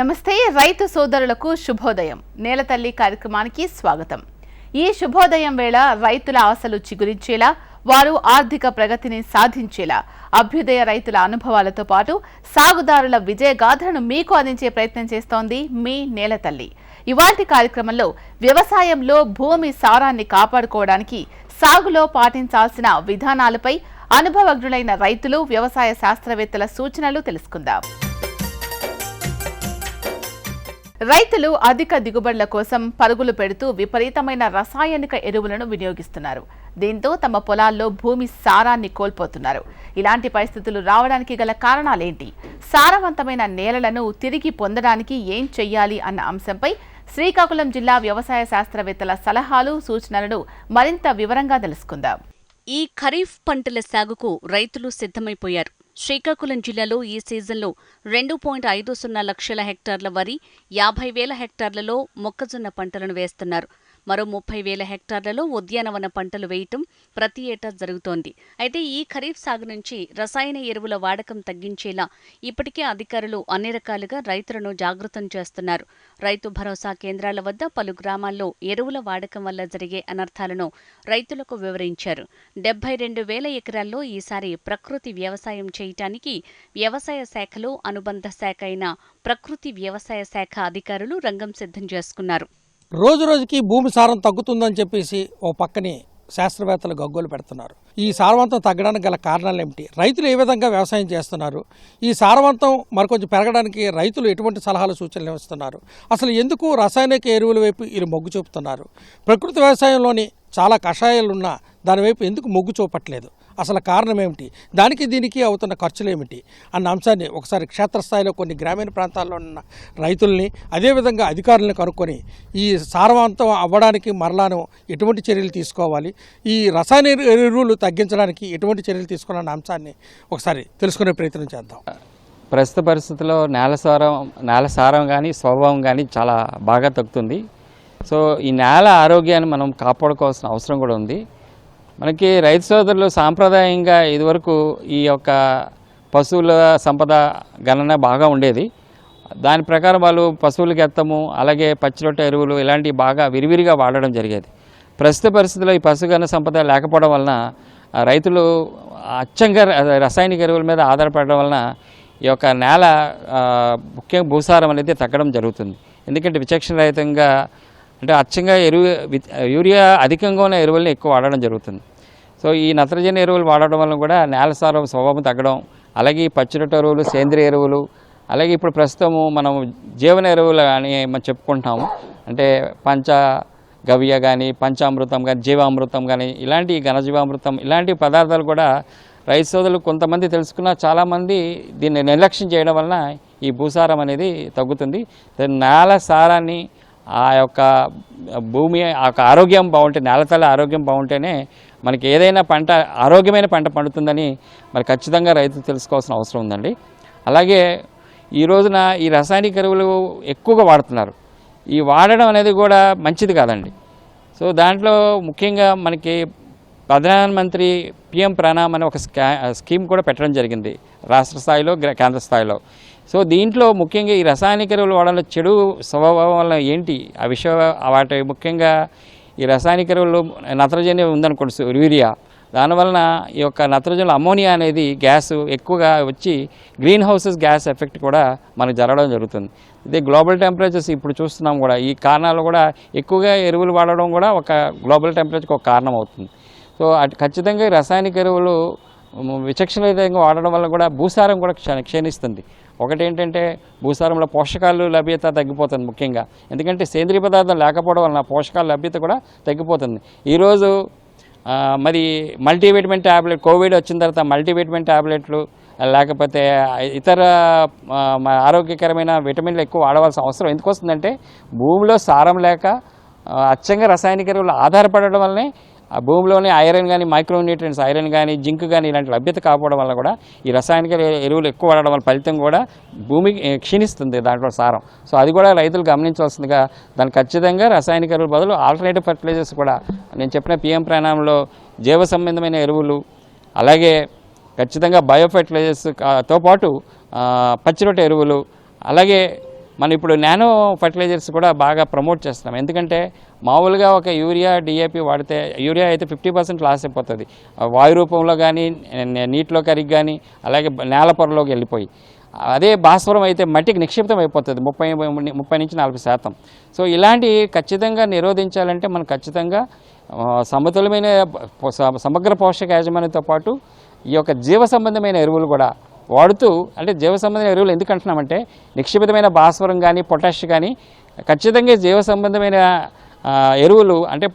నమస్తే రైతు సోదరులకు శుభోదయం. నేలతల్లి కార్యక్రమానికి స్వాగతం. ఈ శుభోదయం వేళ రైతుల ఆశలు చిగురించేలా వారు ఆర్థిక ప్రగతిని సాధించేలా అభ్యుదయ రైతుల అనుభవాలతో పాటు సాగుదారుల విజయగాథను మీకు అందించే ప్రయత్నం చేస్తోంది మీ నేలతల్లి. ఇవాటి కార్యక్రమంలో వ్యవసాయంలో భూమి సారాన్ని కాపాడుకోవడానికి సాగులో పాటించాల్సిన విధానాలపై అనుభవజ్ఞులైన రైతులు వ్యవసాయ శాస్త్రవేత్తల సూచనలు తెలుసుకుందాం. రైతులు అధిక దిగుబడుల కోసం పరుగులు పెడుతూ విపరీతమైన రసాయనిక ఎరువులను వినియోగిస్తున్నారు. దీంతో తమ పొలాల్లో భూమి సారాన్ని కోల్పోతున్నారు. ఇలాంటి పరిస్థితులు రావడానికి గల కారణాలేంటి? సారవంతమైన నేలలను తిరిగి పొందడానికి ఏం చెయ్యాలి అన్న అంశంపై శ్రీకాకుళం జిల్లా వ్యవసాయ శాస్త్రవేత్తల సలహాలు సూచనలను మరింత వివరంగా తెలుసుకుందాం. ఈ ఖరీఫ్ పంటల సాగుకు రైతులు సిద్ధమైపోయారు. శ్రీకాకుళం జిల్లాలో ఈ సీజన్లో రెండు పాయింట్ ఐదు సున్నా లక్షల హెక్టార్ల వరి యాభై వేల హెక్టార్లలో మొక్కజొన్న పంటలను వేస్తున్నారు. మరో ముప్పై వేల హెక్టార్లలో ఉద్యానవన పంటలు వేయటం ప్రతి ఏటా జరుగుతోంది. అయితే ఈ ఖరీఫ్ సాగు నుంచి రసాయన ఎరువుల వాడకం తగ్గించేలా ఇప్పటికే అధికారులు అన్ని రకాలుగా రైతులను జాగృతం చేస్తున్నారు. రైతు భరోసా కేంద్రాల వద్ద పలు గ్రామాల్లో ఎరువుల వాడకం వల్ల జరిగే అనర్థాలను రైతులకు వివరించారు. డెబ్బై రెండు వేల ఎకరాల్లో ఈసారి ప్రకృతి వ్యవసాయం చేయటానికి వ్యవసాయ శాఖలో అనుబంధ శాఖ అయిన ప్రకృతి వ్యవసాయ శాఖ అధికారులు రంగం సిద్ధం చేసుకున్నారు. రోజు రోజుకి భూమి సారం తగ్గుతుందని చెప్పేసి ఓ పక్కని శాస్త్రవేత్తలు గగ్గోలు పెడుతున్నారు. ఈ సారవంతం తగ్గడానికి గల కారణాలు ఏమిటి? రైతులు ఏ విధంగా వ్యవసాయం చేస్తున్నారు? ఈ సారవంతం మరికొంచెం పెరగడానికి రైతులు ఎటువంటి సలహాలు సూచనలు ఇస్తున్నారు? అసలు ఎందుకు రసాయనిక ఎరువుల వైపు వీళ్ళు మొగ్గు చూపుతున్నారు? ప్రకృతి వ్యవసాయంలోని చాలా కషాయాలు ఉన్నా దానివైపు ఎందుకు మొగ్గు చూపట్లేదు? అసలు కారణం ఏమిటి? దానికి దీనికి అవుతున్న ఖర్చులు ఏమిటి? అన్న అంశాన్ని ఒకసారి క్షేత్రస్థాయిలో కొన్ని గ్రామీణ ప్రాంతాల్లో ఉన్న రైతుల్ని అదేవిధంగా అధికారులను కనుక్కొని ఈ సారవంతం అవ్వడానికి మరలాను ఎటువంటి చర్యలు తీసుకోవాలి? ఈ రసాయన ఎరువులు తగ్గించడానికి ఎటువంటి చర్యలు తీసుకోవాలన్న అంశాన్ని ఒకసారి తెలుసుకునే ప్రయత్నం చేద్దాం. ప్రస్తుత పరిస్థితుల్లో నేల సారం నేల సారం కానీ స్వభావం కానీ చాలా బాగా తగ్గుతుంది. సో ఈ నేల ఆరోగ్యాన్ని మనం కాపాడుకోవాల్సిన అవసరం కూడా ఉంది. మనకి రైతు సోదరులు సాంప్రదాయంగా ఇదివరకు ఈ యొక్క పశువుల సంపద గణన బాగా ఉండేది. దాని ప్రకారం వాళ్ళు పశువులకి ఎత్తము అలాగే పచ్చిరొట్ట ఎరువులు ఇలాంటివి బాగా విరివిరిగా వాడడం జరిగేది. ప్రస్తుత పరిస్థితుల్లో ఈ పశుగణ సంపద లేకపోవడం వలన రైతులు అచ్చంగా రసాయనిక ఎరువుల మీద ఆధారపడడం వలన ఈ యొక్క నేల ముఖ్యంగా భూసారం అనేది తగ్గడం జరుగుతుంది. ఎందుకంటే విచక్షణ రహితంగా అంటే అచ్చంగా ఎరువు యూరియా అధికంగా ఉన్న ఎరువుల్ని ఎక్కువ వాడడం జరుగుతుంది. సో ఈ నత్రజని ఎరువులు వాడడం వల్ల కూడా నేల సారం స్వభావం తగ్గడం అలాగే పచ్చిరొట్ట ఎరువులు సేంద్రియ ఎరువులు అలాగే ఇప్పుడు ప్రస్తుతము మనం జీవన ఎరువులు అని మనం చెప్పుకుంటాము. అంటే పంచ గవ్య కానీ పంచామృతం కానీ జీవామృతం కానీ ఇలాంటి ఘనజీవామృతం ఇలాంటి పదార్థాలు కూడా రైతు సోదరులు కొంతమంది తెలుసుకున్న చాలామంది దీన్ని నిర్లక్ష్యం చేయడం వలన ఈ భూసారం అనేది తగ్గుతుంది. నేల సారాన్ని ఆ యొక్క భూమి ఆ యొక్క ఆరోగ్యం బాగుంటే నేలతల ఆరోగ్యం బాగుంటేనే మనకి ఏదైనా పంట ఆరోగ్యమైన పంట పండుతుందని మరి ఖచ్చితంగా రైతు తెలుసుకోవాల్సిన అవసరం ఉందండి. అలాగే ఈ రోజున ఈ రసాయనిక ఎరువులు ఎక్కువగా వాడుతున్నారు. ఈ వాడడం అనేది కూడా మంచిది కాదండి. సో దాంట్లో ముఖ్యంగా మనకి ప్రధానమంత్రి పిఎం ప్రణామ్ అనే ఒక స్కా స్కీమ్ కూడా పెట్టడం జరిగింది రాష్ట్ర స్థాయిలో గ్ర- కేంద్ర స్థాయిలో. సో దీంట్లో ముఖ్యంగా ఈ రసాయనిక ఎరువులు వాడడంలో చెడు స్వభావం వల్ల ఏంటి? ఆ విషయం వాటి ముఖ్యంగా ఈ రసాయనిక ఎరువులు నత్రజని ఉందనుకోండి యూరియా. దానివలన ఈ యొక్క నత్రజనుల అమోనియా అనేది గ్యాస్ ఎక్కువగా వచ్చి గ్రీన్ హౌసెస్ గ్యాస్ ఎఫెక్ట్ కూడా మనకు జరగడం జరుగుతుంది. ఇదే గ్లోబల్ టెంపరేచర్స్ ఇప్పుడు చూస్తున్నాం కూడా. ఈ కారణాలు కూడా ఎక్కువగా ఎరువులు వాడడం కూడా ఒక గ్లోబల్ టెంపరేచర్కి ఒక కారణం అవుతుంది సో అటు ఖచ్చితంగా ఈ రసాయనిక ఎరువులు విచక్షణ వాడడం వల్ల కూడా భూసారం కూడా క్షీణిస్తుంది. ఒకటి ఏంటంటే భూసారంలో పోషకాలు లభ్యత తగ్గిపోతుంది ముఖ్యంగా. ఎందుకంటే సేంద్రియ పదార్థం లేకపోవడం వలన పోషకాల లభ్యత కూడా తగ్గిపోతుంది. ఈరోజు మరి మల్టీవిటమిన్ ట్యాబ్లెట్ కోవిడ్ వచ్చిన తర్వాత మల్టీవిటమిన్ ట్యాబ్లెట్లు లేకపోతే ఇతర ఆరోగ్యకరమైన విటమిన్లు ఎక్కువ వాడవలసిన అవసరం ఎందుకు వస్తుందంటే భూమిలో సారం లేక అచ్చంగా రసాయనిక ఎరువులు ఆధారపడడం వల్లనే ఆ భూమిలోని ఐరన్ కానీ మైక్రోన్యూట్రియన్స్ ఐరన్ కానీ జింక్ కానీ ఇలాంటి లభ్యత కాకపోవడం వల్ల కూడా ఈ రసాయనిక ఎరువులు ఎక్కువ వాడడం వల్ల ఫలితం కూడా భూమి క్షీణిస్తుంది దాంట్లో సారం. సో అది కూడా రైతులు గమనించవలసిందిగా దాని ఖచ్చితంగా రసాయనిక ఎరువుల బదులు ఆల్టర్నేటివ్ ఫర్టిలైజర్స్ కూడా నేను చెప్పిన పిఎం ప్రాణంలో జీవ సంబంధమైన ఎరువులు అలాగే ఖచ్చితంగా బయో ఫర్టిలైజర్స్తో పాటు ఆ, పచ్చిరొట్ట ఎరువులు అలాగే మనం ఇప్పుడు నానో ఫర్టిలైజర్స్ కూడా బాగా ప్రమోట్ చేస్తున్నాం. ఎందుకంటే మామూలుగా ఒక యూరియా డిఏపి వాడితే యూరియా అయితే ఫిఫ్టీ పర్సెంట్ లాస్ అయిపోతుంది. వాయు రూపంలో కానీ నీటిలో కరిగి కానీ అలాగే నేల పొరలోకి వెళ్ళిపోయి. అదే భాస్వరం అయితే మట్టికి నిక్షిప్తం అయిపోతుంది ముప్పై ముప్పై నుంచి నలభై శాతం. సో ఇలాంటి ఖచ్చితంగా నిరోధించాలంటే మనం ఖచ్చితంగా సమతులమైన సమగ్ర పోషక యాజమాన్యంతో పాటు ఈ యొక్క జీవ సంబంధమైన ఎరువులు కూడా వాడుతూ అంటే జీవ సంబంధమైన ఎరువులు ఎందుకు అంటున్నామంటే నిక్షిప్తమైన భాస్వరం కానీ పొటాష్ కానీ ఖచ్చితంగా జీవ సంబంధమైన ఎరువులు అంటే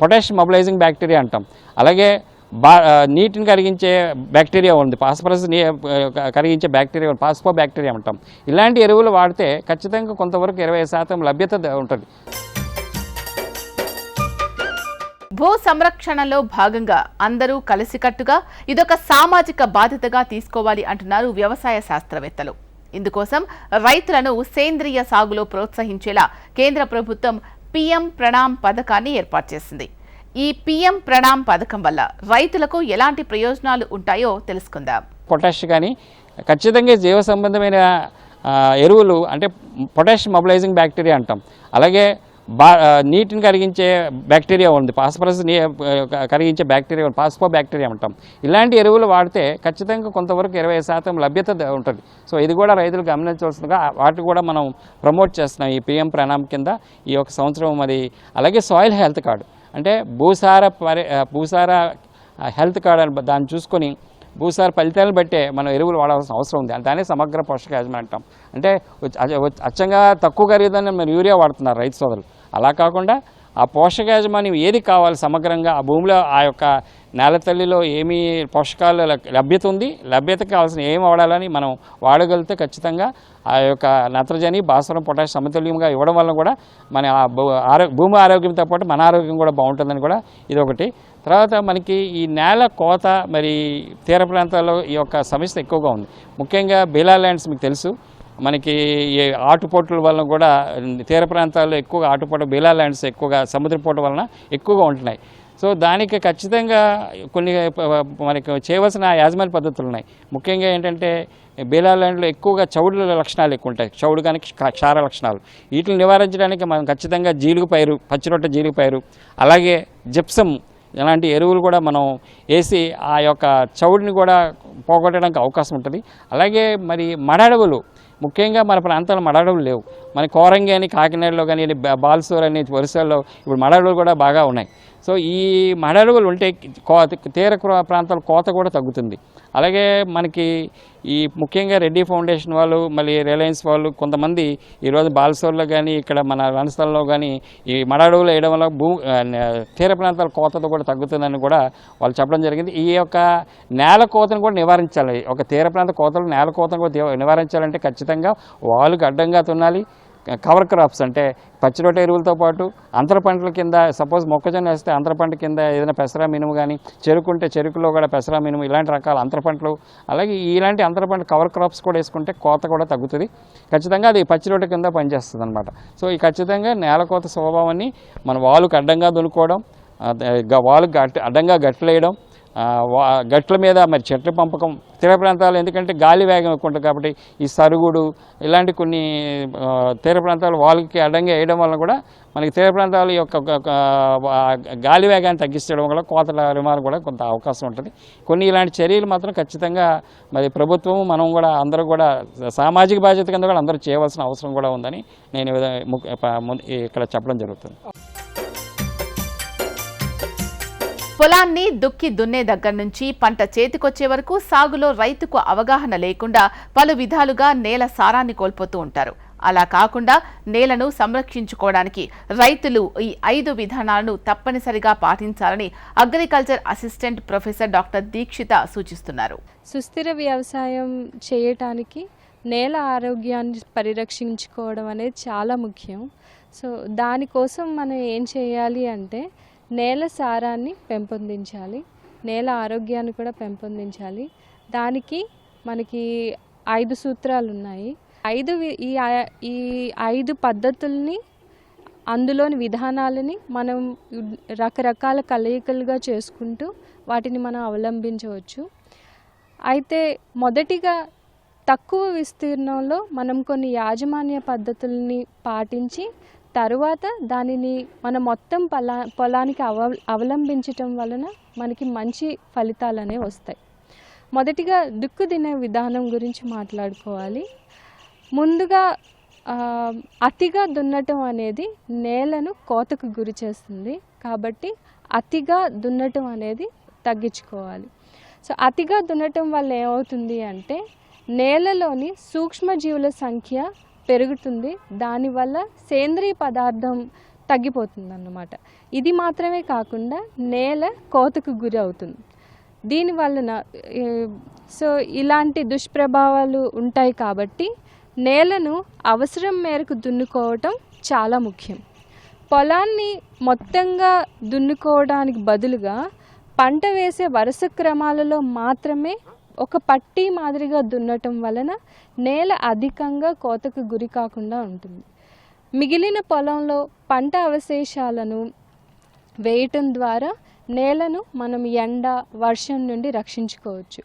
పొటాష్ మొబిలైజింగ్ బ్యాక్టీరియా అంటాం. అలాగే బా నీటిని కరిగించే బ్యాక్టీరియా ఉంది. ఫాస్ఫరస్ నీ కరిగించే బ్యాక్టీరియా ఫాస్ఫో బ్యాక్టీరియా అంటాం. ఇలాంటి ఎరువులు వాడితే ఖచ్చితంగా కొంతవరకు ఇరవై శాతం లభ్యత ఉంటుంది. భూ సంరక్షణలో భాగంగా అందరూ కలిసికట్టుగా ఇదొక సామాజిక బాధ్యతగా తీసుకోవాలి అంటున్నారు వ్యవసాయ శాస్త్రవేత్తలు. ఇందుకోసం రైతులను సేంద్రియ సాగులో ప్రోత్సహించేలా కేంద్ర ప్రభుత్వం పిఎం ప్రణామ్ పథకాన్ని ఏర్పాటు చేసింది. ఈ పిఎం ప్రణామ్ పథకం వల్ల రైతులకు ఎలాంటి ప్రయోజనాలు ఉంటాయో తెలుసుకుందాం. పొటాష్ కానీ ఖచ్చితంగా జీవ సంబంధమైన ఎరువులు అంటే పొటాష్ మొబిలైజింగ్ బ్యాక్టీరియా అంటాం. అలాగే బా నీటిని కరిగించే బ్యాక్టీరియా ఉంది. ఫాస్ఫరస్ కరిగించే బ్యాక్టీరియా ఫాస్ఫో బ్యాక్టీరియా అంటాం. ఇలాంటి ఎరువులు వాడితే ఖచ్చితంగా కొంతవరకు ఇరవై శాతం లభ్యత ఉంటుంది. సో ఇది కూడా రైతులు గమనించవలసిందిగా వాటి కూడా మనం ప్రమోట్ చేస్తున్నాం ఈ పిఎం ప్రణామ్ కింద ఈ యొక్క సంవత్సరం మరి అలాగే సాయిల్ హెల్త్ కార్డు. అంటే భూసార పరి భూసార హెల్త్ కార్డు అని దాన్ని చూసుకొని భూసార ఫలితాలను బట్టే మనం ఎరువులు వాడాల్సిన అవసరం ఉంది. దాన్ని సమగ్ర పోషక యాజమాన్యం అంటాం. అంటే అచ- అచ్చంగా తక్కువ ఖరీదని మీరు యూరియా వాడుతున్నారు రైతు సోదరులు. అలా కాకుండా ఆ పోషక యాజమాన్యం ఏది కావాలి సమగ్రంగా? ఆ భూమిలో ఆ యొక్క నేల తల్లిలో ఏమి పోషకాలు లభ్యత ఉంది? లభ్యత కావాల్సిన ఏం వాడాలని మనం వాడగలిగితే ఖచ్చితంగా ఆ యొక్క నత్రజని భాస్వరం పొటాష్ సమతుల్యంగా ఇవ్వడం వల్ల కూడా మన ఆ భూ- ఆరో భూమి ఆరోగ్యంతో పాటు మన ఆరోగ్యం కూడా బాగుంటుందని కూడా ఇది ఒకటి తర్వాత మనకి ఈ నేల కోత మరి తీర ప్రాంతాల్లో ఈ యొక్క సమస్య ఎక్కువగా ఉంది. ముఖ్యంగా బేలా ల్యాండ్స్ మీకు తెలుసు. మనకి ఈ ఆటుపోట్ల వలన కూడా తీర ప్రాంతాల్లో ఎక్కువగా ఆటుపోట బేలా ల్యాండ్స్ ఎక్కువగా సముద్రపోట వలన ఎక్కువగా ఉంటున్నాయి. సో దానికి ఖచ్చితంగా కొన్ని మనకి చేయవలసిన యాజమాన్య పద్ధతులు ఉన్నాయి. ముఖ్యంగా ఏంటంటే బేలా ల్యాండ్లో ఎక్కువగా చౌడు లక్షణాలు ఎక్కువ ఉంటాయి. చౌడు కానీ క్షార లక్షణాలు. వీటిని నివారించడానికి మనం ఖచ్చితంగా జీలుగు పైరు పచ్చిరొట్ట జీలుగు పైరు అలాగే జిప్సం ఇలాంటి ఎరువులు కూడా మనం వేసి ఆ యొక్క చౌడుని కూడా పోగొట్టడానికి అవకాశం ఉంటుంది. అలాగే మరి మడడవులు ముఖ్యంగా మన ప్రాంతంలో మడడవులు లేవు. మన కోరంగి అని కాకినాడలో కానీ బా- బాల్సూర్ అని వరుసల్లో ఇప్పుడు మడడవులు కూడా బాగా ఉన్నాయి. సో ఈ మడడవులు ఉంటే కోత తీర ప్రాంతాల కోత కూడా తగ్గుతుంది. అలాగే మనకి ఈ ముఖ్యంగా రెడ్డి ఫౌండేషన్ వాళ్ళు మళ్ళీ రిలయన్స్ వాళ్ళు కొంతమంది ఈరోజు బాలసోర్లో కానీ ఇక్కడ మన రణస్థలంలో కానీ ఈ మడడవులు వేయడం వల్ల భూ తీర ప్రాంతాల కోతతో కూడా తగ్గుతుందని కూడా వాళ్ళు చెప్పడం జరిగింది. ఈ యొక్క నేల కోతను కూడా నివారించాలి. ఒక తీర ప్రాంత కోతలు నేల కోతను కూడా నివారించాలంటే ఖచ్చితంగా వాళ్ళకి అడ్డంగా తున్నాలి కవర్ క్రాప్స్ అంటే పచ్చి రొట్టె ఎరువులతో పాటు అంతర పంటల కింద సపోజ్ మొక్కజొన్న వేస్తే అంతర పంట కింద ఏదైనా పెసరా మినుము కానీ చెరుకుంటే చెరుకులో కూడా పెసరా మినుము ఇలాంటి రకాల అంతర పంటలు అలాగే ఇలాంటి అంతర పంట కవర్ క్రాప్స్ కూడా వేసుకుంటే కోత కూడా తగ్గుతుంది. ఖచ్చితంగా అది పచ్చి రొట్టె కింద పనిచేస్తుంది అనమాట సో ఈ ఖచ్చితంగా నేల కోత స్వభావాన్ని మన వాలుకు అడ్డంగా దున్నుకోవడం ఆ, గట్టి వాలుకు అడ్డంగా గట్లేయడం గట్ల మీద మరి చెట్ల పంపకం తీర ప్రాంతాలు ఎందుకంటే గాలి వేగం ఎక్కువ ఉంటుంది కాబట్టి ఈ సరుగుడు ఇలాంటి కొన్ని తీర ప్రాంతాలు వాళ్ళకి అడ్డంగా వేయడం వల్ల కూడా మనకి తీర ప్రాంతాల యొక్క గాలి వేగాన్ని తగ్గించడం వల్ల కోతల రుమాలు కూడా కొంత అవకాశం ఉంటుంది. కొన్ని ఇలాంటి చర్యలు మాత్రం ఖచ్చితంగా మరి ప్రభుత్వం మనం కూడా అందరూ కూడా సామాజిక బాధ్యత కింద కూడా అందరూ చేయవలసిన అవసరం కూడా ఉందని నేను ఇక్కడ చెప్పడం జరుగుతుంది. పొలాన్ని దుక్కి దున్నే దగ్గర నుంచి పంట చేతికొచ్చే వరకు సాగులో రైతుకు అవగాహన లేకుండా పలు విధాలుగా నేల సారాన్ని కోల్పోతూ ఉంటారు. అలా కాకుండా నేలను సంరక్షించుకోవడానికి రైతులు ఈ ఐదు విధానాలను తప్పనిసరిగా పాటించాలని agriculture assistant professor doctor Dikshita సూచిస్తున్నారు. సుస్థిర వ్యవసాయం చేయటానికి నేల ఆరోగ్యాన్ని పరిరక్షించుకోవడం అనేది చాలా ముఖ్యం. సో దానికోసం మనం ఏం చేయాలి అంటే నేల సారాన్ని పెంపొందించాలి. నేల ఆరోగ్యాన్ని కూడా పెంపొందించాలి. దానికి మనకి ఐదు సూత్రాలు ఉన్నాయి ఐదు వి- ఈ ఈ ఐదు పద్ధతుల్ని అందులోని విధానాలని మనం రకరకాల కలయికలుగా చేసుకుంటూ వాటిని మనం అవలంబించవచ్చు. అయితే మొదటిగా తక్కువ విస్తీర్ణంలో మనం కొన్ని యాజమాన్య పద్ధతుల్ని పాటించి తరువాత దానిని మన మొత్తం పొలా పొలానికి అవ అవలంబించటం వలన మనకి మంచి ఫలితాలు అనేవి వస్తాయి. మొదటిగా దుక్కు తినే విధానం గురించి మాట్లాడుకోవాలి. ముందుగా అతిగా దున్నటం అనేది నేలను కోతకు గురి చేస్తుంది. కాబట్టి అతిగా దున్నటం అనేది తగ్గించుకోవాలి. సో అతిగా దున్నటం వల్ల ఏమవుతుంది అంటే నేలలోని సూక్ష్మజీవుల సంఖ్య పెరుగుతుంది. దానివల్ల సేంద్రియ పదార్థం తగ్గిపోతుంది అన్నమాట ఇది మాత్రమే కాకుండా నేల కోతకు గురి అవుతుంది. దీనివలన సో ఇలాంటి దుష్ప్రభావాలు ఉంటాయి కాబట్టి నేలను అవసరం మేరకు దున్నుకోవటం చాలా ముఖ్యం. పొలాన్ని మొత్తంగా దున్నుకోవడానికి బదులుగా పంట వేసే వరుస క్రమాలలో మాత్రమే ఒక పట్టి మాదిరిగా దున్నటం వలన నేల అధికంగా కోతకు గురి కాకుండా ఉంటుంది. మిగిలిన పొలంలో పంట అవశేషాలను వేయటం ద్వారా నేలను మనం ఎండ వర్షం నుండి రక్షించుకోవచ్చు.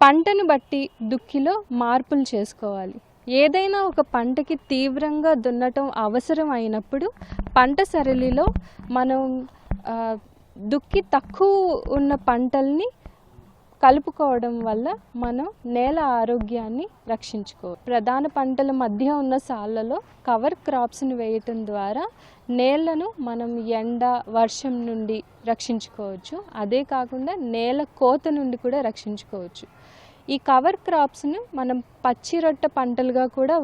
పంటను బట్టి దుక్కిలో మార్పులు చేసుకోవాలి. ఏదైనా ఒక పంటకి తీవ్రంగా దున్నటం అవసరం అయినప్పుడు పంట సరళిలో మనం దుక్కి తక్కువ ఉన్న పంటల్ని కలుపుకోవడం వల్ల మనం నేల ఆరోగ్యాన్ని రక్షించుకో ప్రధాన పంటల మధ్య ఉన్న సాళ్ళలో కవర్ క్రాప్స్ని వేయటం ద్వారా నేలను మనం ఎండ వర్షం నుండి రక్షించుకోవచ్చు. అదే కాకుండా నేల కోత నుండి కూడా రక్షించుకోవచ్చు. ఈ కవర్ క్రాప్స్ను మనం పచ్చిరొట్ట పంటలుగా కూడా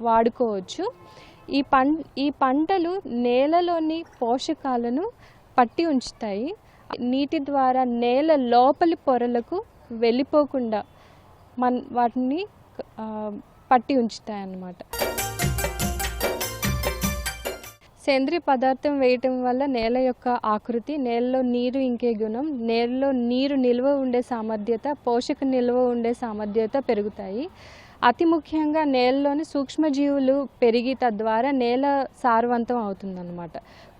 వాడుకోవచ్చు. ఈ పం ఈ పంటలు నేలలోని పోషకాలను పట్టి ఉంచుతాయి. నీటి ద్వారా నేల లోపలి పొరలకు వెళ్ళిపోకుండా మన వాటిని పట్టి ఉంచుతాయి అన్నమాట సేంద్రియ పదార్థం వేయటం వల్ల నేల యొక్క ఆకృతి నేలలో నీరు ఇంకే గుణం. నేలలో నీరు నిల్వ ఉండే సామర్థ్యత పోషక నిల్వ ఉండే సామర్థ్యత పెరుగుతాయి. అతి ముఖ్యంగా నేలలోని సూక్ష్మజీవులు పెరిగి తద్వారా నేల సారవంతం అవుతుందన్నమాట.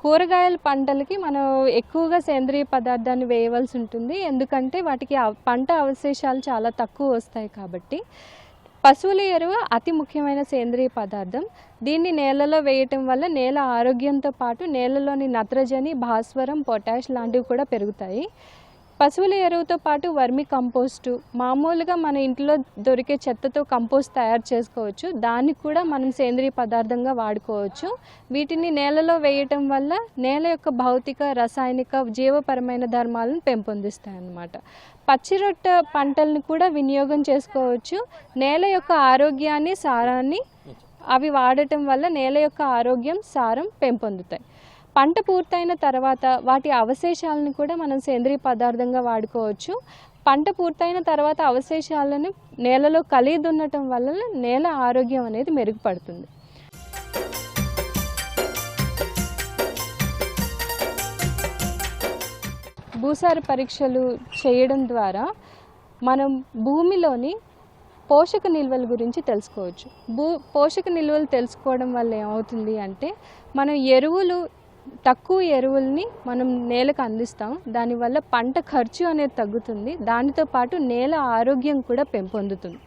కూరగాయల పంటలకి మనం ఎక్కువగా సేంద్రియ పదార్థాన్ని వేయవలసి ఉంటుంది. ఎందుకంటే వాటికి పంట అవశేషాలు చాలా తక్కువ వస్తాయి కాబట్టి. పశువుల ఎరువు అతి ముఖ్యమైన సేంద్రియ పదార్థం. దీన్ని నేలలో వేయటం వల్ల నేల ఆరోగ్యంతో పాటు నేలలోని నత్రజని భాస్వరం పొటాష్ లాంటివి కూడా పెరుగుతాయి. పశువుల ఎరువుతో పాటు వర్మి కంపోస్టు మామూలుగా మన ఇంట్లో దొరికే చెత్తతో కంపోస్ట్ తయారు చేసుకోవచ్చు. దాన్ని కూడా మనం సేంద్రియ పదార్థంగా వాడుకోవచ్చు. వీటిని నేలలో వేయటం వల్ల నేల యొక్క భౌతిక రసాయనిక జీవపరమైన ధర్మాలను పెంపొందిస్తాయి అన్నమాట పచ్చిరొట్ట పంటలను కూడా వినియోగం చేసుకోవచ్చు. నేల యొక్క ఆరోగ్యాన్ని సారాన్ని అవి వాడటం వల్ల నేల యొక్క ఆరోగ్యం సారం పెంపొందుతాయి. పంట పూర్తయిన తర్వాత వాటి అవశేషాలను కూడా మనం సేంద్రియ పదార్థంగా వాడుకోవచ్చు. పంట పూర్తయిన తర్వాత అవశేషాలను నేలలో కలిగి ఉండటం వల్ల నేల ఆరోగ్యం అనేది మెరుగుపడుతుంది. భూసార పరీక్షలు చేయడం ద్వారా మనం భూమిలోని పోషక నిల్వల గురించి తెలుసుకోవచ్చు. భూ పోషక నిల్వలు తెలుసుకోవడం వల్ల ఏమవుతుంది అంటే మనం ఎరువులు తక్కువ ఎరువుల్ని మనం నేలకు అందిస్తాం. దానివల్ల పంట ఖర్చు అనేది తగ్గుతుంది. దానితో పాటు నేల ఆరోగ్యం కూడా పెంపొందుతుంది.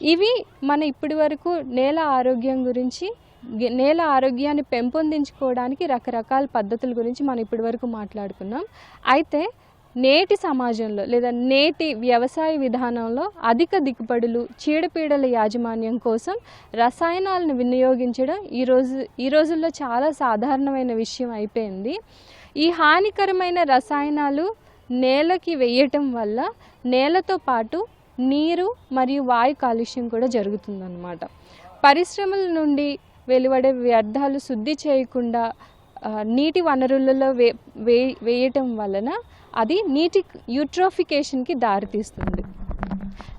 ఇవి మన ఇప్పటి వరకు నేల ఆరోగ్యం గురించి నేల ఆరోగ్యాన్ని పెంపొందించుకోవడానికి రకరకాల పద్ధతుల గురించి మనం ఇప్పటి వరకు మాట్లాడుకున్నాం. అయితే నేటి సమాజంలో లేదా నేటి వ్యవసాయ విధానంలో అధిక దిగుబడులు చీడపీడల యాజమాన్యం కోసం రసాయనాలను వినియోగించడం ఈరోజు ఈ రోజుల్లో చాలా సాధారణమైన విషయం అయిపోయింది. ఈ హానికరమైన రసాయనాలు నేలకి వేయటం వల్ల నేలతో పాటు నీరు మరియు వాయు కాలుష్యం కూడా జరుగుతుందన్నమాట. పరిశ్రమల నుండి వెలువడే వ్యర్థాలు శుద్ధి చేయకుండా నీటి వనరులలో వే వే వేయటం వలన అది నీటి యూట్రోఫికేషన్కి దారితీస్తుంది.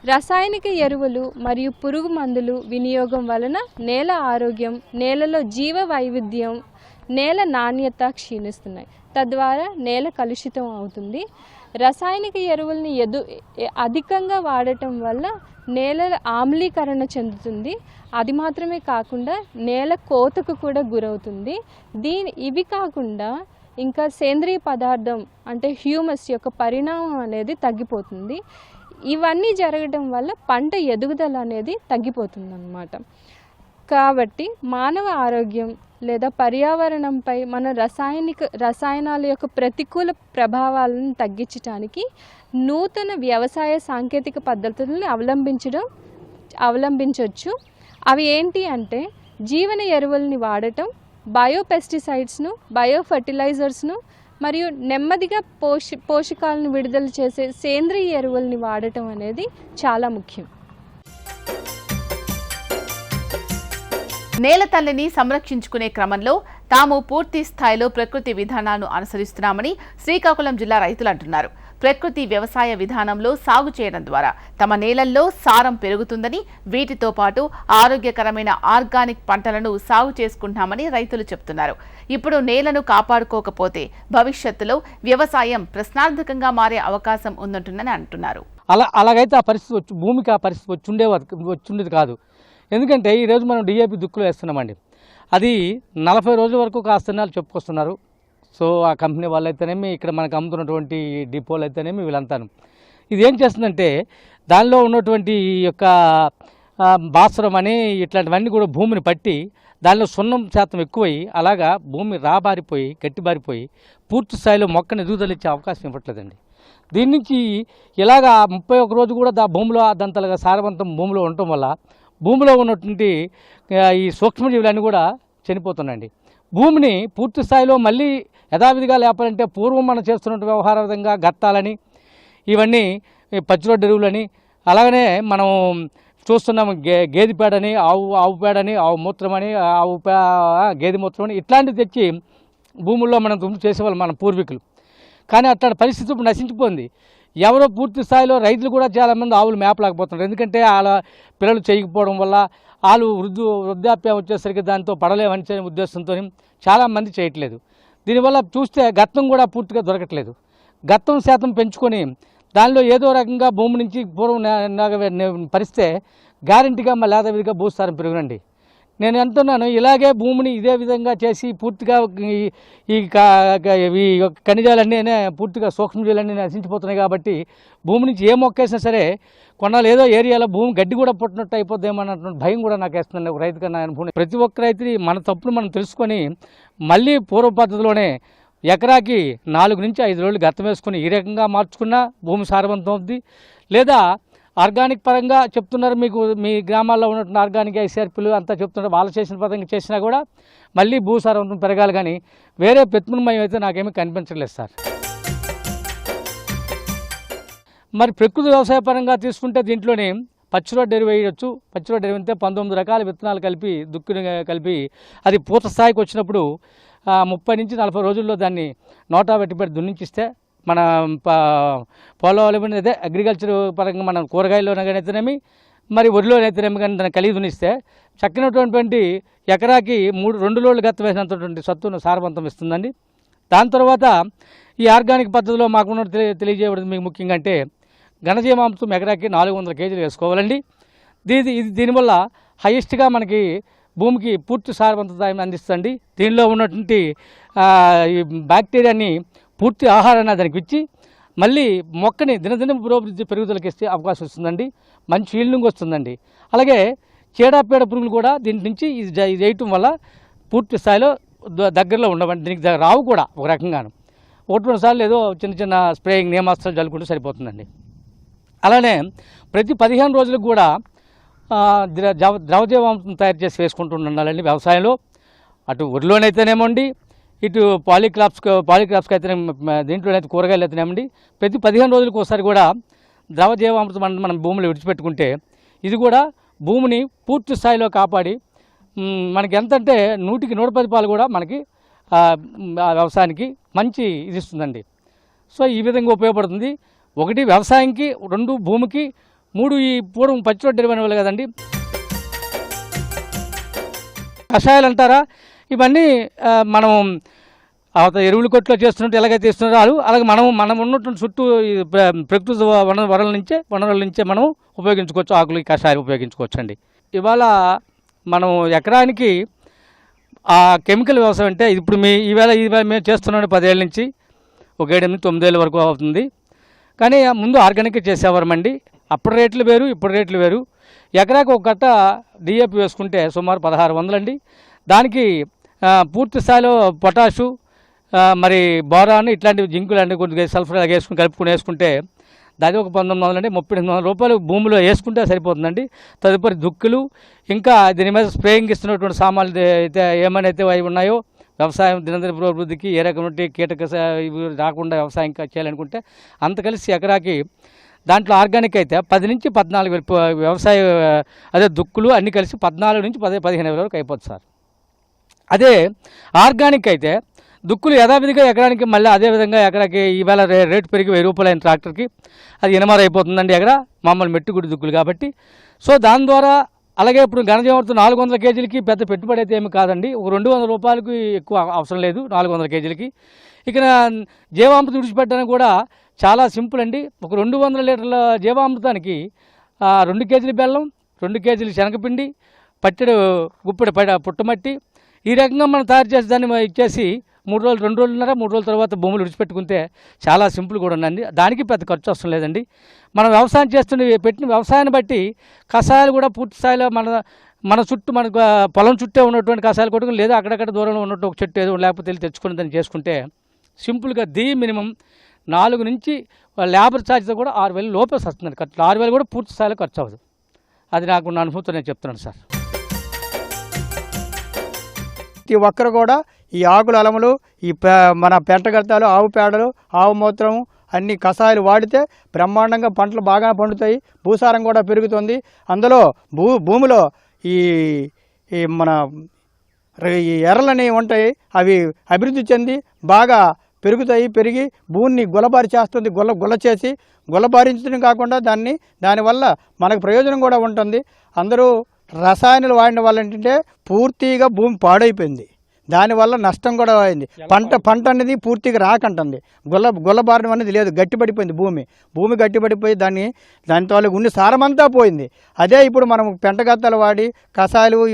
రసాయనిక ఎరువులు మరియు పురుగు మందులు వినియోగం వలన నేల ఆరోగ్యం నేలలో జీవ వైవిధ్యం నేల నాణ్యత క్షీణిస్తున్నాయి. తద్వారా నేల కలుషితం అవుతుంది. రసాయనిక ఎరువుల్ని ఎదు అధికంగా వాడటం వల్ల నేల ఆమ్లీకరణ చెందుతుంది. అది మాత్రమే కాకుండా నేల కోతకు కూడా గురవుతుంది. దీని ఇవి కాకుండా ఇంకా సేంద్రియ పదార్థం అంటే హ్యూమస్ యొక్క పరిణామం అనేది తగ్గిపోతుంది. ఇవన్నీ జరగడం వల్ల పంట ఎదుగుదల అనేది తగ్గిపోతుందన్నమాట. కాబట్టి మానవ ఆరోగ్యం లేదా పర్యావరణంపై మన రసాయనిక రసాయనాల యొక్క ప్రతికూల ప్రభావాలను తగ్గించడానికి నూతన వ్యవసాయ సాంకేతిక పద్ధతులను అవలంబించడం అవలంబించవచ్చు అవి ఏంటి అంటే జీవన ఎరువుల్ని వాడటం బయో పెస్టిసైడ్స్ను బయో మరియు నెమ్మదిగా పోషి పోషకాలను విడుదల చేసే సేంద్రియ ఎరువుల్ని వాడటం అనేది చాలా ముఖ్యం. నేల తల్లిని సంరక్షించుకునే క్రమంలో తాము పూర్తి స్థాయిలో ప్రకృతి విధానాలను అనుసరిస్తున్నామని శ్రీకాకుళం జిల్లా రైతులు అంటున్నారు. ప్రకృతి వ్యవసాయ విధానంలో సాగు చేయడం ద్వారా తమ నేలల్లో సారం పెరుగుతుందని వీటితో పాటు ఆరోగ్యకరమైన ఆర్గానిక్ పంటలను సాగు చేసుకుంటున్నామని రైతులు చెప్తున్నారు. ఇప్పుడు నేలను కాపాడుకోకపోతే భవిష్యత్తులో వ్యవసాయం ప్రశ్నార్థకంగా మారే అవకాశం ఉందంటుందని అంటున్నారు. అలా అలాగైతే ఆ పరిస్థితి వచ్చి భూమికి ఆ పరిస్థితి వచ్చి ఉండే కాదు. ఎందుకంటే ఈరోజు మనం డిఏపి దుక్కులు వేస్తున్నామండి. అది నలభై రోజుల వరకు కాస్తున్నారు చెప్పుకొస్తున్నారు. సో ఆ కంపెనీ వాళ్ళైతేనేమి ఇక్కడ మనకు అమ్ముతున్నటువంటి డిపోలు అయితేనేమి వీళ్ళంతాను. ఇది ఏం చేస్తుందంటే దానిలో ఉన్నటువంటి ఈ యొక్క భాస్వరం అని ఇట్లాంటివన్నీ కూడా భూమిని పట్టి దానిలో సున్నం శాతం ఎక్కువై అలాగా భూమి రాబారిపోయి గట్టిబారిపోయి పూర్తి స్థాయిలో మొక్కను ఎదుగుదలిచ్చే అవకాశం ఇవ్వట్లేదండి. దీని నుంచి ఇలాగా ముప్పై ఒక రోజు కూడా దా భూమిలో దంతలుగా సారవంతం భూమిలో ఉండటం వల్ల భూమిలో ఉన్నటువంటి ఈ సూక్ష్మజీవులన్నీ కూడా చనిపోతున్నాయండి. భూమిని పూర్తి స్థాయిలో మళ్ళీ యథావిధిగా లేపాలంటే పూర్వం మనం చేస్తున్న వ్యవహార విధంగా గత్తాలని ఇవన్నీ ఈ పచ్చిరొడ్డు ఎరువులని అలాగనే మనం చూస్తున్నాము గే గేదె పేడని ఆవు ఆవు పేడని ఆవు మూత్రమని ఆవు పే గేదె మూత్రమని ఇట్లాంటివి తెచ్చి భూముల్లో మనం దుమ్ము చేసేవాళ్ళు మన పూర్వీకులు. కానీ అట్లాంటి పరిస్థితి ఇప్పుడు నశించిపోయింది. ఎవరో పూర్తి స్థాయిలో రైతులు కూడా చాలామంది ఆవులు మేపలేకపోతున్నారు. ఎందుకంటే వాళ్ళ పిల్లలు చేయకపోవడం వల్ల వాళ్ళు వృద్ధు వృద్ధాప్యం వచ్చేసరికి దాంతో పడలేమని ఉద్దేశంతో చాలామంది చేయట్లేదు. దీనివల్ల చూస్తే గత్తం కూడా పూర్తిగా దొరకట్లేదు. గత్తం శాతం పెంచుకొని దానిలో ఏదో రకంగా భూమి నుంచి పూర్వం పరిస్తే గ్యారంటీగా మళ్ళీ యథావిధిగా భూస్థానం పెరుగునండి. నేను అంటున్నాను ఇలాగే భూమిని ఇదే విధంగా చేసి పూర్తిగా ఈ- ఈ ఈ యొక్క ఖనిజాలన్నీ పూర్తిగా సూక్ష్మజీవులన్నీ నశించిపోతున్నాయి కాబట్టి భూమి నుంచి ఏ మొక్క వేసినా సరే కొన్నాళ్ళు ఏదో ఏరియాలో భూమి గడ్డి కూడా పుట్టినట్టు అయిపోద్దేమో అన్నటువంటి భయం కూడా నాకు వేస్తుంది ఒక రైతు కన్నా అనుకుంటున్నాను ప్రతి ఒక్క రైతుని మన తప్పును మనం తెలుసుకొని మళ్ళీ పూర్వ పద్ధతిలోనే ఎకరాకి నాలుగు నుంచి ఐదు రోజులు గతం వేసుకుని ఈ రకంగా మార్చుకున్నా భూమి సారవంతం అవుద్ది. లేదా ఆర్గానిక్ పరంగా చెప్తున్నారు మీకు మీ గ్రామాల్లో ఉన్నటువంటి ఆర్గానిక్ ఐసీఆర్పీలు అంతా చెప్తున్నారు. వాళ్ళు చేసిన పరంగా చేసినా కూడా మళ్ళీ భూసారవంతం పెరగాలి కానీ వేరే ప్రతిమయం అయితే నాకేమీ కనిపించలేదు సార్. మరి ప్రకృతి వ్యవసాయ పరంగా తీసుకుంటే దీంట్లోనే పచ్చిరొడ్డు ఎరువు వేయవచ్చు పచ్చిరొడ్డు ఎరువు అంటే పంతొమ్మిది రకాల విత్తనాలు కలిపి దుక్కుని కలిపి అది పూత స్థాయికి వచ్చినప్పుడు ముప్పై నుంచి నలభై రోజుల్లో దాన్ని నోటా పెట్టి పెట్టి దున్నించిస్తే మన ప- అదే అగ్రికల్చర్ పరంగా మనం కూరగాయల్లో అయితేనేమి మరి వరిలోనైతేనేమి కానీ దాన్ని కలిగి దునిస్తే చక్కనటువంటి ఎకరాకి మూడు రెండు రోజులు గత్త వేసినంతటువంటి సత్తును సారవంతం ఇస్తుందండి. దాని తర్వాత ఈ ఆర్గానిక్ పద్ధతిలో మాకున్న తెలియ తెలియజేయబడింది మీకు ముఖ్యంగా అంటే ఘనజీవాంశం ఎకరాకి నాలుగు వందల కేజీలు వేసుకోవాలండి. దీని ఇది దీనివల్ల హైయెస్ట్గా మనకి భూమికి పూర్తి సారవంతత అందిస్తుంది దీనిలో ఉన్నటువంటి ఈ బ్యాక్టీరియాని పూర్తి ఆహారాన్ని దానికి ఇచ్చి మళ్ళీ మొక్కని దినదిన పురోభివృద్ధి పెరుగుదలకి ఇస్తే అవకాశం వస్తుందండి. మంచి ఫీల్డింగ్ వస్తుందండి. అలాగే చీడపీడ పురుగులు కూడా దీని నుంచి ఇది చేయటం వేయటం వల్ల పూర్తి స్థాయిలో దగ్గరలో ఉండవండి. దీనికి దగ్గర రావు కూడా ఒక రకంగాను. ఒకటి రెండు సార్లు ఏదో చిన్న చిన్న స్ప్రేయింగ్ నియమాస్త్రాలు చల్లుకుంటూ సరిపోతుందండి. అలానే ప్రతి పదిహేను రోజులకు కూడా ద్రవ ద్రవజీవాంశం తయారు చేసి వేసుకుంటూ ఉండాలండి వ్యవసాయంలో. అటు వరిలోనైతేనేమండి ఇటు పాలిక్రాప్స్ పాలిక్రాప్స్కి అయితే దీంట్లోనైతే కూరగాయలు అయితేనేమండి ప్రతి పదిహేను రోజులకు ఒకసారి కూడా ద్రవజీవామృతం మనం మనం భూమిలో విడిచిపెట్టుకుంటే ఇది కూడా భూమిని పూర్తి స్థాయిలో కాపాడి మనకి ఎంతంటే నూటికి నూట పది పాలు కూడా మనకి ఆ, వ్యవసాయానికి మంచి ఇది ఇస్తుందండి. సో ఈ విధంగా ఉపయోగపడుతుంది. ఒకటి వ్యవసాయంకి రెండు భూమికి మూడు ఈ పూర్వం పచ్చిరొడ్డు డెలివరీ కదండి. కషాయాలు అంటారా? ఇవన్నీ మనం ఎరువులు ఎరువుల కొట్లో చేస్తున్నట్టు ఎలాగైతే ఇస్తున్నారో అలాగే మనం మనం ఉన్నటువంటి చుట్టూ ప్ర- ప్రకృతి వన వనరుల నుంచే వనరుల నుంచే మనం ఉపయోగించుకోవచ్చు ఆకులు ఈ కషాయాలు ఉపయోగించుకోవచ్చు అండి ఇవాళ మనం ఎకరానికి ఆ కెమికల్ వ్యవసాయం అంటే ఇప్పుడు మీ ఈవేళ ఈవేళ మేము చేస్తున్నాం పదేళ్ళ నుంచి ఒక ఏడు ఎనిమిది తొమ్మిదేళ్ళ వరకు అవుతుంది. కానీ ముందు ఆర్గానిక్ చేసేవారమండి. అప్పుడు రేట్లు వేరు ఇప్పుడు రేట్లు వేరు. ఎకరాకు ఒక కట్ట డిఏపి వేసుకుంటే సుమారు పదహారు వందలండి. దానికి పూర్తి స్థాయిలో పొటాషు మరి బోరాన్ ఇట్లాంటివి జింకులు అన్ని కొన్ని సల్ఫర్ వేసుకుని కలుపుకుని వేసుకుంటే దాని ఒక పంతొమ్మిది వందల అంటే ముప్పై ఎనిమిది వందల రూపాయలు భూమిలో వేసుకుంటే సరిపోతుందండి. తదుపరి దుక్కులు ఇంకా దీని మీద స్ప్రేయింగ్ ఇస్తున్నటువంటి సామాన్లు అయితే ఏమైనా అయితే అవి ఉన్నాయో వ్యవసాయం దినదిన అభివృద్ధికి ఏ రకమైన కీటక ఇవి రాకుండా వ్యవసాయం ఇంకా చేయాలనుకుంటే అంత కలిసి ఎకరాకి దాంట్లో ఆర్గానిక్ అయితే పది నుంచి పద్నాలుగు వ్యవసాయ అదే దుక్కులు అన్నీ కలిసి పద్నాలుగు నుంచి పది పదిహేను వేల వరకు అయిపోతుంది సార్. అదే ఆర్గానిక్ అయితే దుక్కులు యథావిధిగా ఎకరానికి మళ్ళీ అదే విధంగా ఎకరాకి ఈవేళ రే రేటు పెరిగి వెయ్యి రూపాయలు అయిన ట్రాక్టర్కి అది ఎనమర అయిపోతుందండి ఎకరా మామూలు మెట్టుగుడి దుక్కులు కాబట్టి. సో దాని ద్వారా అలాగే ఇప్పుడు ఘనజీవామృతం నాలుగు వందల కేజీలకి పెద్ద పెట్టుబడి అయితే ఏమి కాదండి. ఒక రెండు వందల రూపాయలకు ఎక్కువ అవసరం లేదు నాలుగు వందల కేజీలకి. ఇక జీవామృతం విడిచిపెట్టడానికి కూడా చాలా సింపుల్ అండి. ఒక రెండు వందల లీటర్ల జీవామృతానికి రెండు కేజీల బెల్లం రెండు కేజీలు శనగపిండి పట్టెడు గుప్పెడు పడ పుట్టమట్టి ఈ రకంగా మనం తయారు చేసి దాన్ని ఇచ్చేసి మూడు రోజులు రెండు రోజులున్నర మూడు రోజుల తర్వాత భూములు విడిచిపెట్టుకుంటే చాలా సింపుల్ కూడా ఉందండి. దానికి పెద్ద ఖర్చు అవసరం లేదండి. మనం వ్యవసాయం చేస్తున్న పెట్టిన వ్యవసాయాన్ని బట్టి కషాయాలు కూడా పూర్తి స్థాయిలో మన మన చుట్టూ మన పొలం చుట్టే ఉన్నటువంటి కషాయాలు కొట్టుకుని లేదా అక్కడక్కడ దూరంలో ఉన్నట్టు ఒక చెట్టు ఏదో లేకపోతే వెళ్ళి తెచ్చుకుని దాన్ని చేసుకుంటే సింపుల్గా ది మినిమం నాలుగు నుంచి లేబర్ ఛార్జ్తో కూడా ఆరు వేలు లోపే వస్తుంది ఖర్చు. ఆరు వేలు కూడా పూర్తి స్థాయిలో ఖర్చు అవ్వదు. అది నాకు నా అనుభూతితో నేను చెప్తున్నాను సార్. ప్రతి ఒక్కరు కూడా ఈ ఆకుల అలములు ఈ పే- మన పెంటగడతాలు ఆవు పేడలు ఆవు మూత్రం అన్ని కషాయాలు వాడితే బ్రహ్మాండంగా పంటలు బాగా పండుతాయి భూసారం కూడా పెరుగుతుంది. అందులో భూ భూమిలో ఈ ఈ మన ఈ ఎర్రలనేవి ఉంటాయి అవి అభివృద్ధి చెంది బాగా పెరుగుతాయి పెరిగి భూమిని గుల్లబారి చేస్తుంది గుల్ల గుల్ల చేసి గుల్లబారించడం కాకుండా దాన్ని దానివల్ల మనకు ప్రయోజనం కూడా ఉంటుంది. అందరూ రసాయనాలు వాడిన వల్ల ఏంటంటే పూర్తిగా భూమి పాడైపోయింది. దానివల్ల నష్టం కూడా అయింది. పంట పంట అనేది పూర్తిగా రాకంటుంది. గుల్ల గుల్లబారడం అనేది లేదు. గట్టిపడిపోయింది భూమి. భూమి గట్టిపడిపోయి దాన్ని దాని తాలూకు ఉండి సారమంతా పోయింది. అదే ఇప్పుడు మనం పెంటగత్తాలు వాడి కషాయాలు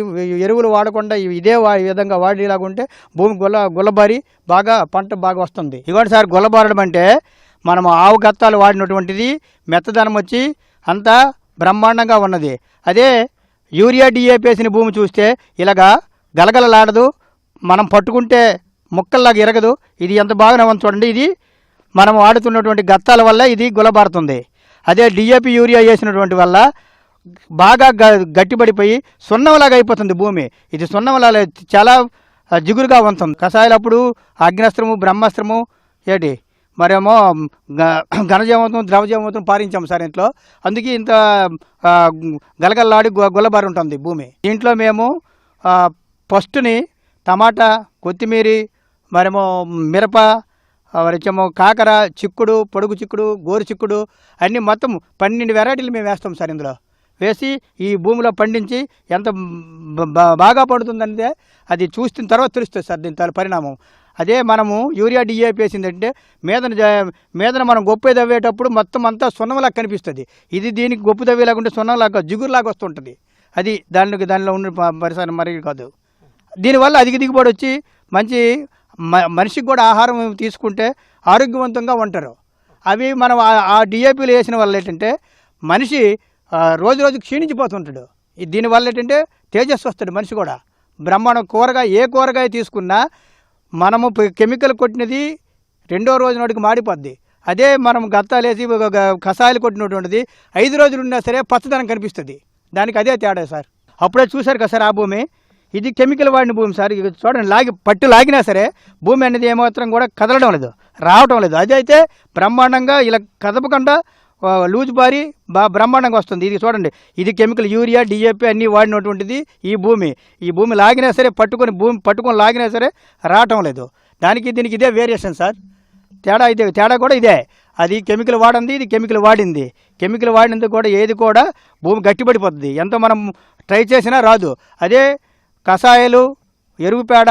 ఎరువులు వాడకుండా ఇదే విధంగా వాడేలాగా ఉంటే భూమి గుల్ల గుల్లబారి బాగా పంట బాగా వస్తుంది. ఇవాటి సార్ గుల్లబారడం అంటే మనం ఆవు గత్తాలు వాడినటువంటిది మెత్తదనం వచ్చి అంతా బ్రహ్మాండంగా ఉన్నది. అదే యూరియా డిఏపి వేసిన భూమి చూస్తే ఇలాగా గలగలలాడదు. మనం పట్టుకుంటే ముక్కల్లాగా ఎరగదు ఇది ఎంత బాగానే ఉంది చూడండి. ఇది మనం వాడుతున్నటువంటి గత్తాల వల్ల ఇది గులబారుతుంది. అదే డిఏపి యూరియా వేసినటువంటి వల్ల బాగా గ గట్టిపడిపోయి సున్నంలాగా అయిపోతుంది భూమి. ఇది సున్నంలాగా చాలా జిగురుగా ఉంటుంది. కషాయాలప్పుడు అగ్నిస్త్రము బ్రహ్మాస్త్రము ఏంటి? మరేమో గ- ఘనజీవతం ద్రవజీవతం పారించాము సార్ ఇంట్లో. అందుకే ఇంత గలగల్లాడి గుల్లబారి ఉంటుంది భూమి. దీంట్లో మేము ఫస్ట్ని టమాటా కొత్తిమీరి మరేమో మిరప ఆ, మరేమో కాకర చిక్కుడు పొడుగు చిక్కుడు గోరు చిక్కుడు అన్నీ మొత్తం పన్నెండు వెరైటీలు మేము వేస్తాం సార్ ఇందులో. వేసి ఈ భూమిలో పండించి ఎంత బాగా పడుతుందంటే అది చూసిన తర్వాత తెలుస్తుంది సార్ దీని తాలూ పరిణామం. అదే మనము యూరియా డిఏపి వేసిందంటే మీదన జ- మీదన మనం గొప్ప తవ్వేటప్పుడు మొత్తం అంతా సున్నంలాగా కనిపిస్తుంది. ఇది దీనికి గొప్ప తవ్వేలాగుంటే సున్నంలాగా జిగురులాగా వస్తుంటుంది. అది దానికి దానిలో ఉన్న పరిసర పరిసరం మరి కాదు. దీనివల్ల అధిక దిగుబడి వచ్చి మంచి మ- మనిషికి కూడా ఆహారం తీసుకుంటే ఆరోగ్యవంతంగా ఉంటారు. అవి మనం ఆ- ఆ డిఏపీలు వేసిన వల్ల ఏంటంటే మనిషి రోజు రోజు క్షీణించిపోతుంటాడు. దీనివల్ల ఏంటంటే తేజస్సు వస్తాడు మనిషి కూడా. బ్రహ్మాండం కూరగాయ ఏ కూరగాయ తీసుకున్నా మనము కెమికల్ కొట్టినది రెండో రోజు నాటికి మాడిపోద్ది. అదే మనం గత్తాలేసి ఒక కషాయాలు కొట్టినటువంటిది ఐదు రోజులు ఉన్నా సరే పచ్చదనం కనిపిస్తుంది. దానికి అదే తేడా సార్. అప్పుడే చూశారు కదా సార్ ఆ భూమి. ఇది కెమికల్ వాడిన భూమి సార్. ఇక చూడండి లాగి పట్టు లాగినా సరే భూమి అనేది ఏమాత్రం కూడా కదలడం లేదు రావటం లేదు. అదైతే బ్రహ్మాండంగా ఇలా కదపకుండా లూజ్ బారి బా బ్రహ్మాండంగా వస్తుంది. ఇది చూడండి. ఇది కెమికల్ యూరియా డిఏపి అన్నీ వాడినటువంటిది ఈ భూమి. ఈ భూమి లాగినా సరే పట్టుకొని భూమి పట్టుకొని లాగినా సరే రావటం లేదు. దానికి దీనికి ఇదే వేరియేషన్ సార్. తేడా అయితే తేడా కూడా ఇదే. అది కెమికల్ వాడింది ఇది కెమికల్ వాడింది. కెమికల్ వాడినందుకు కూడా ఏది కూడా భూమి గట్టిపడిపోతుంది. ఎంత మనం ట్రై చేసినా రాదు. అదే కషాయాలు ఎరువు పేడ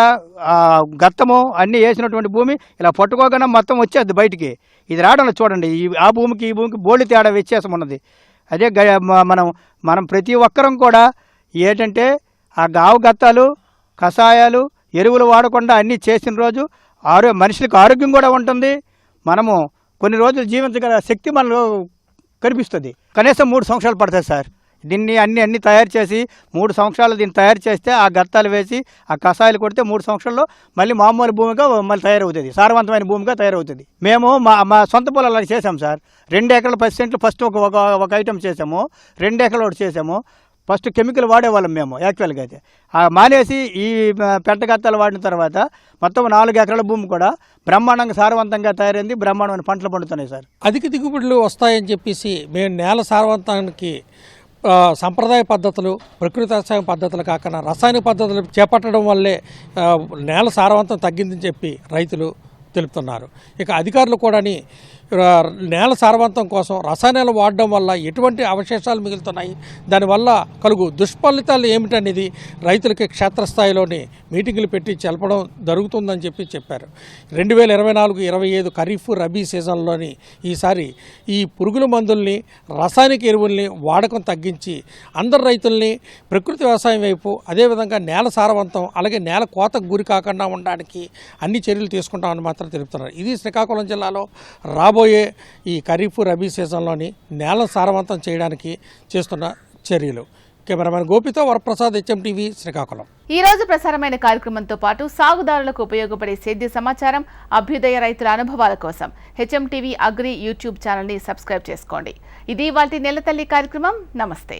గత్తము అన్నీ వేసినటువంటి భూమి ఇలా పట్టుకోగానే మొత్తం వచ్చేది బయటికి. ఇది రావడం చూడండి ఈ ఆ భూమికి ఈ భూమికి బోళ్ళు తేడా వ్యత్యాసం ఉన్నది. అదే గ- మనం మనం ప్రతి ఒక్కరం కూడా ఏంటంటే ఆ గావు గత్తాలు కషాయాలు ఎరువులు వాడకుండా అన్నీ చేసిన రోజు ఆరో మనుషులకు ఆరోగ్యం కూడా ఉంటుంది. మనము కొన్ని రోజులు జీవించగల శక్తి మనలో కనిపిస్తుంది. కనీసం మూడు సంవత్సరాలు పడుతుంది సార్. దీన్ని అన్ని అన్ని తయారు చేసి మూడు సంవత్సరాలు దీన్ని తయారు చేస్తే ఆ గత్తాలు వేసి ఆ కషాయాలు కొడితే మూడు సంవత్సరాల్లో మళ్ళీ మామూలు భూమిగా మళ్ళీ తయారవుతుంది. సారవంతమైన భూమిగా తయారవుతుంది. మేము మా మా సొంత పొలాలు అలా చేసాం సార్. రెండు ఎకరాల పది సెంట్లు ఫస్ట్ ఒక ఒక ఐటెం ఐటమ్ చేసాము రెండు ఎకరాలు ఒకటి చేసాము ఫస్ట్ కెమికల్ వాడేవాళ్ళం మేము యాక్చువల్గా అయితే. మానేసి ఈ పెంట గత్తాలు వాడిన తర్వాత మొత్తం నాలుగు ఎకరాల భూమి కూడా బ్రహ్మాండంగా సారవంతంగా తయారైంది. బ్రహ్మాండమైన పంటలు పండుతున్నాయి సార్. అధిక దిగుబడులు వస్తాయని చెప్పేసి మేము నేల సారవంతానికి సంప్రదాయ పద్ధతులు ప్రకృతి వ్యవసాయం పద్ధతులు కాకుండా రసాయన పద్ధతులు చేపట్టడం వల్లే నేల సారవంతం తగ్గిందని చెప్పి రైతులు తెలుపుతున్నారు. ఇక అధికారులు కూడాని నేల సారవంతం కోసం రసాయనాలు వాడడం వల్ల ఎటువంటి అవశేషాలు మిగులుతున్నాయి? దానివల్ల కలుగు దుష్ఫలితాలు ఏమిటనేది రైతులకి క్షేత్రస్థాయిలోని మీటింగులు పెట్టి తెలపడం జరుగుతుందని చెప్పి చెప్పారు. రెండు వేల ఇరవై నాలుగు ఇరవై ఐదు ఖరీఫ్ రబీ సీజన్లోని ఈసారి ఈ పురుగుల మందుల్ని రసాయనిక ఎరువుల్ని వాడకం తగ్గించి అందరు రైతుల్ని ప్రకృతి వ్యవసాయం వైపు అదేవిధంగా నేల సారవంతం అలాగే నేల కోతకు గురి కాకుండా ఉండడానికి అన్ని చర్యలు తీసుకుంటామని మాత్రం తెలుపుతున్నారు. ఇది శ్రీకాకుళం జిల్లాలో రాబోయే ఈ ఖరీఫ్ రబీ సీజన్లోని నేల సారవంతం చేయడానికి చేస్తున్న చర్యలు. కెమెరామెన్ గోపితో వరప్రసాద్ హెచ్ఎం టీవీ శ్రీకాకుళం. ఈ రోజు ప్రసారమైన కార్యక్రమంతో పాటు సాగుదారులకు ఉపయోగపడే సేద్య సమాచారం అభ్యుదయ రైతుల అనుభవాల కోసం హెచ్ఎం టీవీ అగ్రి యూట్యూబ్ ఛానల్ని సబ్స్క్రైబ్ చేసుకోండి. ఇది వాటి నెలతల్లి కార్యక్రమం. నమస్తే.